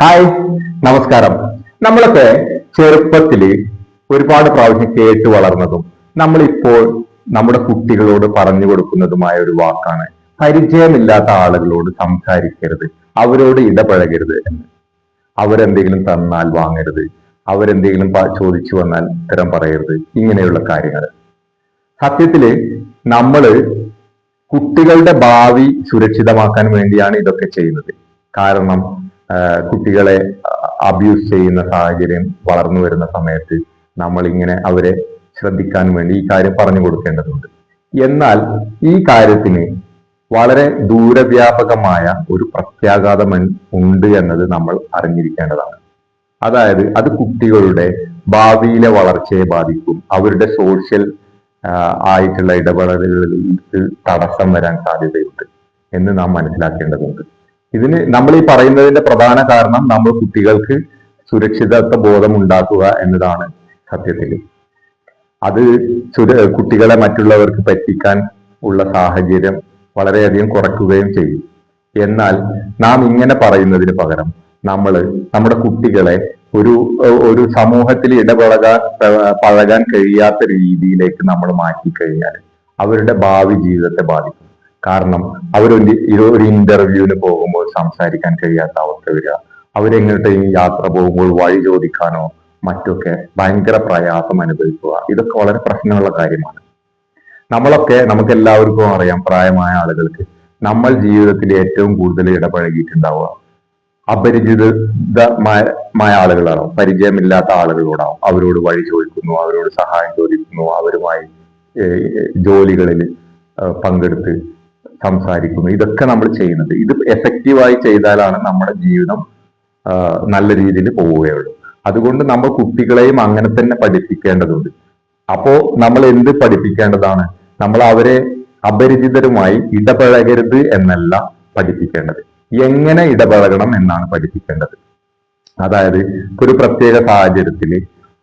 Hi നമസ്കാരം. നമ്മളൊക്കെ ചെറുപ്പത്തിൽ ഒരുപാട് പ്രാവശ്യം കേട്ട് വളർന്നതും നമ്മളിപ്പോൾ നമ്മുടെ കുട്ടികളോട് പറഞ്ഞു കൊടുക്കുന്നതുമായ ഒരു വാക്കാണ് പരിചയമില്ലാത്ത ആളുകളോട് സംസാരിക്കരുത് അവരോട് ഇടപഴകരുത് എന്ന്. അവരെന്തെങ്കിലും തന്നാൽ വാങ്ങരുത് അവരെന്തെങ്കിലും ചോദിച്ചു വന്നാൽ ഉത്തരം പറയരുത് ഇങ്ങനെയുള്ള കാര്യങ്ങൾ. സത്യത്തിൽ നമ്മൾ കുട്ടികളുടെ ഭാവി സുരക്ഷിതമാക്കാൻ വേണ്ടിയാണ് ഇതൊക്കെ ചെയ്യുന്നത്. കാരണം കുട്ടികളെ അബ്യൂസ് ചെയ്യുന്ന സാഹചര്യം വളർന്നു വരുന്ന സമയത്ത് നമ്മൾ ഇങ്ങനെ അവരെ ശ്രദ്ധിക്കാൻ വേണ്ടി ഈ കാര്യം പറഞ്ഞു കൊടുക്കേണ്ടതുണ്ട്. എന്നാൽ ഈ കാര്യത്തിന് വളരെ ദൂരവ്യാപകമായ ഒരു പ്രത്യാഘാതം ഉണ്ട് എന്നത് നമ്മൾ അറിഞ്ഞിരിക്കേണ്ടതാണ്. അതായത് അത് കുട്ടികളുടെ ഭാവിയിലെ വളർച്ചയെ ബാധിക്കും. അവരുടെ സോഷ്യൽ ആയിട്ടുള്ള ഇടപെടലുകളിൽ തടസ്സം വരാൻ സാധ്യതയുണ്ട് എന്ന് നാം മനസ്സിലാക്കേണ്ടതുണ്ട്. ഇതിന് നമ്മൾ ഈ പറയുന്നതിന്റെ പ്രധാന കാരണം നമ്മൾ കുട്ടികൾക്ക് സുരക്ഷിതത്വ ബോധം ഉണ്ടാക്കുക എന്നതാണ് സത്യത്തിൽ. അത് കുട്ടികളെ മറ്റുള്ളവർക്ക് പറ്റിക്കാൻ ഉള്ള സാഹചര്യം വളരെയധികം കുറയ്ക്കുകയും ചെയ്യും. എന്നാൽ നാം ഇങ്ങനെ പറയുന്നതിന് പകരം നമ്മൾ നമ്മുടെ കുട്ടികളെ ഒരു ഒരു സമൂഹത്തിൽ ഇടപഴകാൻ പഴകാൻ കഴിയാത്ത രീതിയിലേക്ക് നമ്മൾ മാറ്റി കഴിഞ്ഞാൽ അവരുടെ ഭാവി ജീവിതത്തെ ബാധിക്കും. കാരണം അവരൊരു ഒരു ഇന്റർവ്യൂവിന് പോകുമ്പോൾ സംസാരിക്കാൻ കഴിയാത്ത അവസ്ഥ വരിക. അവരെങ്ങോട്ടെങ്കിലും യാത്ര പോകുമ്പോൾ വഴി ചോദിക്കാനോ മറ്റൊക്കെ ഭയങ്കര പ്രയാസം അനുഭവിക്കുക. ഇതൊക്കെ വളരെ പ്രശ്നമുള്ള കാര്യമാണ്. നമ്മളൊക്കെ നമുക്ക് എല്ലാവർക്കും അറിയാം പ്രായമായ ആളുകൾക്ക് നമ്മൾ ജീവിതത്തിൽ ഏറ്റവും കൂടുതൽ ഇടപഴകിയിട്ടുണ്ടാവുക. അപരിചിതമായ ആളുകളാണോ? പരിചയമില്ലാത്ത ആളുകളോടാവും അവരോട് വഴി ചോദിക്കുന്നു അവരോട് സഹായം ചോദിക്കുന്നു അവരുമായി ജോലികളിൽ പങ്കെടുത്ത് സംസാരിക്കുന്നു. ഇതൊക്കെ നമ്മൾ ചെയ്യുന്നത്. ഇത് എഫക്റ്റീവായി ചെയ്താലാണ് നമ്മുടെ ജീവിതം നല്ല രീതിയിൽ പോവുകയുള്ളൂ. അതുകൊണ്ട് നമ്മൾ കുട്ടികളെയും അങ്ങനെ തന്നെ പഠിപ്പിക്കേണ്ടതുണ്ട്. അപ്പോ നമ്മൾ എന്ത് പഠിപ്പിക്കേണ്ടതാണ്? നമ്മൾ അവരെ അപരിചിതരുമായി ഇടപഴകരുത് എന്നല്ല പഠിപ്പിക്കേണ്ടത്. എങ്ങനെ ഇടപഴകണം എന്നാണ് പഠിപ്പിക്കേണ്ടത്. അതായത് ഒരു പ്രത്യേക സാഹചര്യത്തിൽ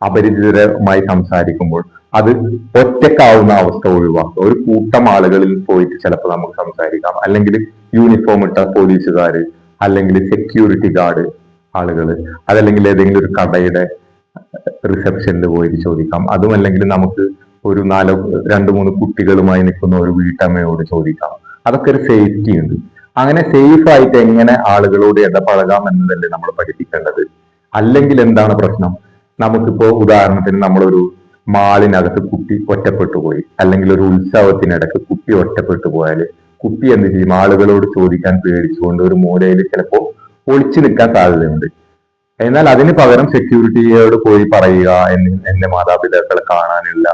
അപരിചിതരുമായി സംസാരിക്കുമ്പോൾ അത് ഒറ്റക്കാവുന്ന അവസ്ഥ ഒഴിവാക്കുക ഒരു കൂട്ടം ആളുകളിൽ പോയിട്ട് ചിലപ്പോൾ നമുക്ക് സംസാരിക്കാം. അല്ലെങ്കിൽ യൂണിഫോം ഇട്ട പോലീസുകാർ അല്ലെങ്കിൽ സെക്യൂരിറ്റി ഗാർഡ് ആളുകൾ അതല്ലെങ്കിൽ ഏതെങ്കിലും ഒരു കടയുടെ റിസപ്ഷനിൽ പോയിട്ട് ചോദിക്കാം. അതും അല്ലെങ്കിൽ നമുക്ക് ഒരു നാലോ രണ്ട് മൂന്ന് കുട്ടികളുമായി നിൽക്കുന്ന ഒരു വീട്ടമ്മയോട് ചോദിക്കാം. അതൊക്കെ ഒരു സേഫ്റ്റി ഉണ്ട്. അങ്ങനെ സേഫ് ആയിട്ട് എങ്ങനെ ആളുകളോട് ഇടപഴകാം എന്നതല്ലേ നമ്മൾ പഠിപ്പിക്കേണ്ടത്? അല്ലെങ്കിൽ എന്താണ് പ്രശ്നം? നമുക്കിപ്പോ ഉദാഹരണത്തിന് നമ്മളൊരു മാളിനകത്ത് കുട്ടി ഒറ്റപ്പെട്ടു പോയി അല്ലെങ്കിൽ ഒരു ഉത്സവത്തിനിടക്ക് കുട്ടി ഒറ്റപ്പെട്ടു പോയാൽ കുട്ടി എന്ത് ചെയ്യും? ആളുകളോട് ചോദിക്കാൻ പേടിച്ചുകൊണ്ട് ഒരു മൂലയിൽ ചിലപ്പോ ഒളിച്ചു നിൽക്കാൻ സാധ്യതയുണ്ട്. എന്നാൽ അതിന് പകരം സെക്യൂരിറ്റിയോട് പോയി പറയുക എന്റെ മാതാപിതാക്കളെ കാണാനില്ല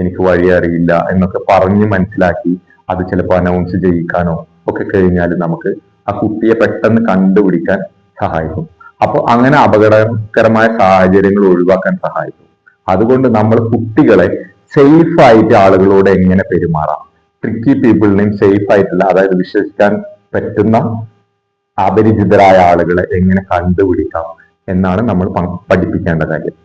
എനിക്ക് വഴി അറിയില്ല എന്നൊക്കെ പറഞ്ഞ് മനസ്സിലാക്കി അത് ചിലപ്പോൾ അനൗൺസ് ചെയ്യിക്കാനോ ഒക്കെ കഴിഞ്ഞാൽ നമുക്ക് ആ കുട്ടിയെ പെട്ടെന്ന് കണ്ടുപിടിക്കാൻ സഹായിക്കും. അപ്പോൾ അങ്ങനെ അപകടകരമായ സാഹചര്യങ്ങൾ ഒഴിവാക്കാൻ സഹായിക്കും. അതുകൊണ്ട് നമ്മൾ കുട്ടികളെ സേഫ് ആയിട്ട് ആളുകളോട് എങ്ങനെ പെരുമാറാം? ട്രിക്കി പീപ്പിളിനെയും സേഫ് ആയിട്ടുള്ള അതായത് വിശ്വസിക്കാൻ പറ്റുന്ന അപരിചിതരായ ആളുകളെ എങ്ങനെ കണ്ടുപിടിക്കാം എന്നാണ് നമ്മൾ പഠിപ്പിക്കേണ്ട കാര്യം.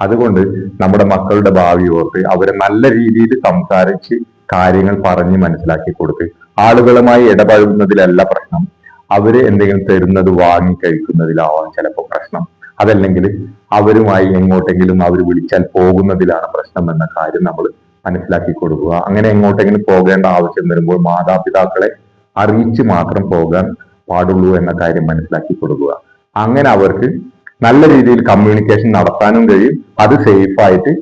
അതുകൊണ്ട് നമ്മുടെ മക്കളുടെ ഭാവി ഓർത്ത് അവരെ നല്ല രീതിയിൽ സംസാരിച്ച് കാര്യങ്ങൾ പറഞ്ഞ് മനസ്സിലാക്കി കൊടുത്ത് ആളുകളുമായി ഇടപഴകുന്നതിലല്ല പ്രശ്നം. അവർ എന്തെങ്കിലും തരുന്നത് വാങ്ങി കഴിക്കുന്നതിലാവാം ചിലപ്പോൾ പ്രശ്നം. അതല്ലെങ്കിൽ അവരുമായി എങ്ങോട്ടെങ്കിലും അവർ വിളിച്ചാൽ പോകുന്നതിലാണ് പ്രശ്നം എന്ന കാര്യം നമ്മൾ മനസ്സിലാക്കി കൊടുക്കുക. അങ്ങനെ എങ്ങോട്ടെങ്കിലും പോകേണ്ട ആവശ്യം വരുമ്പോൾ മാതാപിതാക്കളെ അറിയിച്ച് മാത്രം പോകാൻ പാടുള്ളൂ എന്ന കാര്യം മനസ്സിലാക്കി കൊടുക്കുക. അങ്ങനെ അവർക്ക് നല്ല രീതിയിൽ കമ്മ്യൂണിക്കേഷൻ നടത്താനും കഴിയും. അത് സേഫായിട്ട്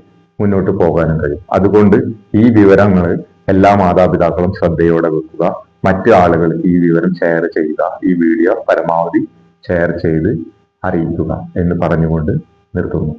മുന്നോട്ട് പോകാനും കഴിയും. അതുകൊണ്ട് ഈ വിവരങ്ങൾ എല്ലാ മാതാപിതാക്കളും ശ്രദ്ധയോടെ വെക്കുക. മറ്റു ആളുകൾ ഈ വിവരം ഷെയർ ചെയ്യുക ഈ വീഡിയോ പരമാവധി ഷെയർ ചെയ്ത് അറിയിക്കുക എന്ന് പറഞ്ഞുകൊണ്ട് നിർത്തുന്നു.